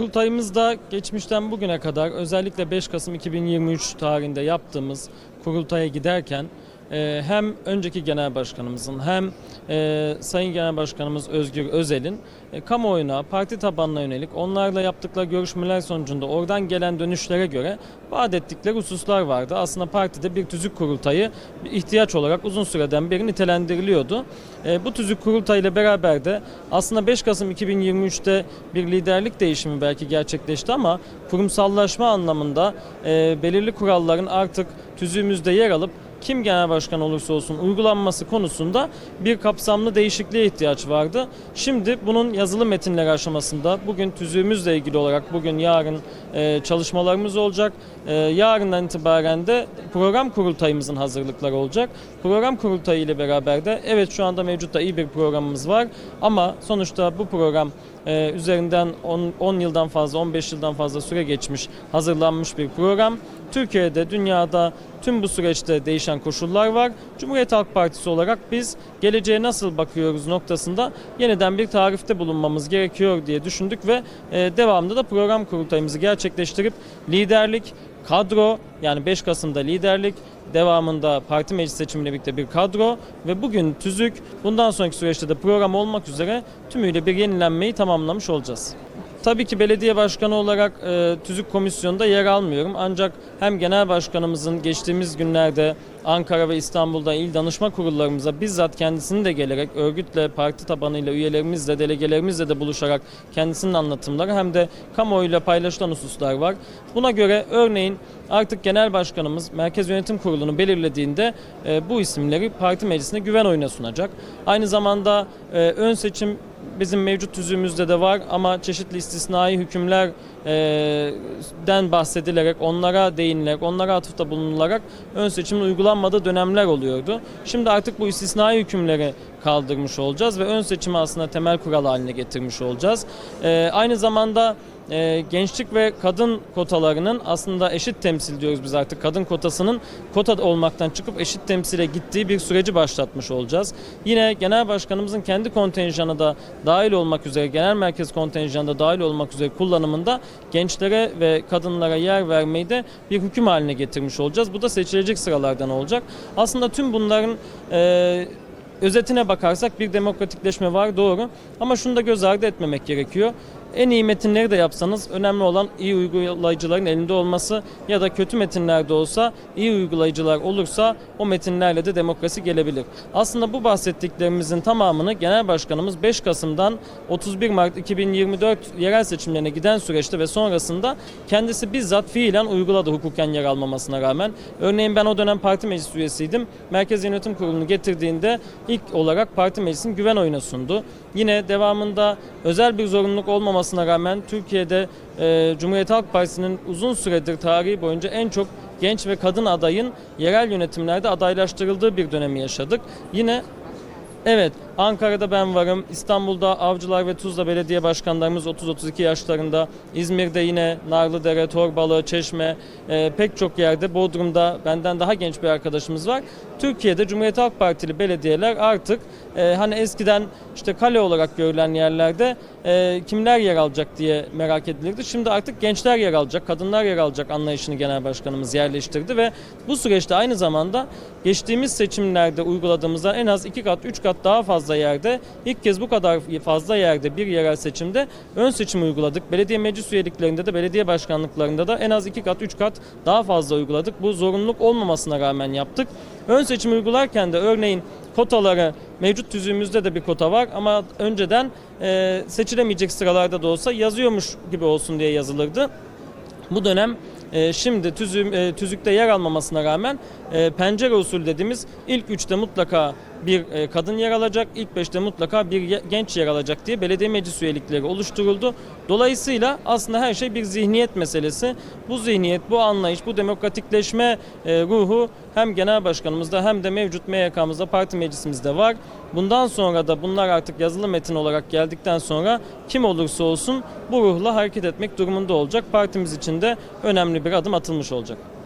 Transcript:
Kurultayımızda geçmişten bugüne kadar özellikle 5 Kasım 2023 tarihinde yaptığımız kurultaya giderken e, hem önceki genel başkanımızın hem e, Sayın Genel Başkanımız Özgür Özel'in e, kamuoyuna, parti tabanına yönelik onlarla yaptıkları görüşmeler sonucunda oradan gelen dönüşlere göre vaat ettikleri hususlar vardı. Aslında partide bir tüzük kurultayı ihtiyaç olarak uzun süreden beri nitelendiriliyordu. E, bu tüzük kurultayıyla beraber de aslında 5 Kasım 2023'te bir liderlik değişimi belki gerçekleşti ama kurumsallaşma anlamında e, belirli kuralların artık tüzüğümüzde yer alıp kim genel başkan olursa olsun uygulanması konusunda bir kapsamlı değişikliğe ihtiyaç vardı. Şimdi bunun yazılı metinler aşamasında bugün tüzüğümüzle ilgili olarak bugün yarın e, çalışmalarımız olacak. E, yarından itibaren de program kurultayımızın hazırlıkları olacak. Program kurultayı ile beraber de evet şu anda mevcutta iyi bir programımız var ama sonuçta bu program e, üzerinden 10, 10 yıldan fazla 15 yıldan fazla süre geçmiş hazırlanmış bir program. Türkiye'de, dünyada tüm bu süreçte değişen koşullar var. Cumhuriyet Halk Partisi olarak biz geleceğe nasıl bakıyoruz noktasında yeniden bir tarifte bulunmamız gerekiyor diye düşündük ve e, devamında da program kurultayımızı gerçekleştirip liderlik, kadro yani 5 Kasım'da liderlik, devamında parti meclis seçimiyle birlikte bir kadro ve bugün tüzük bundan sonraki süreçte de program olmak üzere tümüyle bir yenilenmeyi tamamlamış olacağız. Tabii ki belediye başkanı olarak e, tüzük komisyonunda yer almıyorum. Ancak hem genel başkanımızın geçtiğimiz günlerde Ankara ve İstanbul'da il danışma kurullarımıza bizzat kendisini de gelerek örgütle, parti tabanıyla, üyelerimizle, delegelerimizle de buluşarak kendisinin anlatımları hem de kamuoyuyla paylaşılan hususlar var. Buna göre örneğin artık genel başkanımız Merkez Yönetim Kurulu'nu belirlediğinde e, bu isimleri parti meclisine güven oyuna sunacak. Aynı zamanda e, ön seçim bizim mevcut tüzüğümüzde de var ama çeşitli istisnai hükümlerden bahsedilerek, onlara değinilerek, onlara atıfta bulunularak ön seçimin uygulanmadığı dönemler oluyordu. Şimdi artık bu istisnai hükümleri kaldırmış olacağız ve ön seçimi aslında temel kural haline getirmiş olacağız. Ee, aynı zamanda e, gençlik ve kadın kotalarının aslında eşit temsil diyoruz biz artık kadın kotasının kota olmaktan çıkıp eşit temsile gittiği bir süreci başlatmış olacağız. Yine genel başkanımızın kendi kontenjanı da dahil olmak üzere genel merkez kontenjanı da dahil olmak üzere kullanımında gençlere ve kadınlara yer vermeyi de bir hüküm haline getirmiş olacağız. Bu da seçilecek sıralardan olacak. Aslında tüm bunların e, özetine bakarsak bir demokratikleşme var doğru ama şunu da göz ardı etmemek gerekiyor. En iyi metinleri de yapsanız önemli olan iyi uygulayıcıların elinde olması ya da kötü metinlerde olsa iyi uygulayıcılar olursa o metinlerle de demokrasi gelebilir. Aslında bu bahsettiklerimizin tamamını Genel Başkanımız 5 Kasım'dan 31 Mart 2024 yerel seçimlerine giden süreçte ve sonrasında kendisi bizzat fiilen uyguladı hukuken yer almamasına rağmen. Örneğin ben o dönem parti meclis üyesiydim. Merkez Yönetim Kurulu'nu getirdiğinde ilk olarak parti meclisin güven oyuna sundu. Yine devamında özel bir zorunluluk olmamasına rağmen Türkiye'de e, Cumhuriyet Halk Partisi'nin uzun süredir tarihi boyunca en çok genç ve kadın adayın yerel yönetimlerde adaylaştırıldığı bir dönemi yaşadık. Yine Evet, Ankara'da ben varım. İstanbul'da Avcılar ve Tuzla belediye başkanlarımız 30-32 yaşlarında. İzmir'de yine Narlıdere, Torbalı, Çeşme, e, pek çok yerde Bodrum'da benden daha genç bir arkadaşımız var. Türkiye'de Cumhuriyet Halk Partili belediyeler artık e, hani eskiden işte kale olarak görülen yerlerde e, kimler yer alacak diye merak edilirdi. Şimdi artık gençler yer alacak, kadınlar yer alacak anlayışını genel başkanımız yerleştirdi ve bu süreçte aynı zamanda geçtiğimiz seçimlerde uyguladığımızda en az iki kat, üç kat daha fazla yerde ilk kez bu kadar fazla yerde bir yerel seçimde ön seçim uyguladık. Belediye meclis üyeliklerinde de belediye başkanlıklarında da en az iki kat, üç kat daha fazla uyguladık. Bu zorunluluk olmamasına rağmen yaptık. Ön seçim uygularken de örneğin kotaları mevcut tüzüğümüzde de bir kota var ama önceden e, seçilemeyecek sıralarda da olsa yazıyormuş gibi olsun diye yazılırdı. Bu dönem e, şimdi tüzüğüm, e, tüzükte yer almamasına rağmen e, pencere usulü dediğimiz ilk üçte mutlaka bir e, kadın yer alacak, ilk beşte mutlaka bir genç yer alacak diye belediye meclis üyelikleri oluşturuldu. Dolayısıyla aslında her şey bir zihniyet meselesi. Bu zihniyet, bu anlayış, bu demokratikleşme e, ruhu hem genel başkanımızda hem de mevcut MYK'mızda, parti meclisimizde var. Bundan sonra da bunlar artık yazılı metin olarak geldikten sonra kim olursa olsun bu ruhla hareket etmek durumunda olacak. Partimiz için de önemli bir adım atılmış olacak.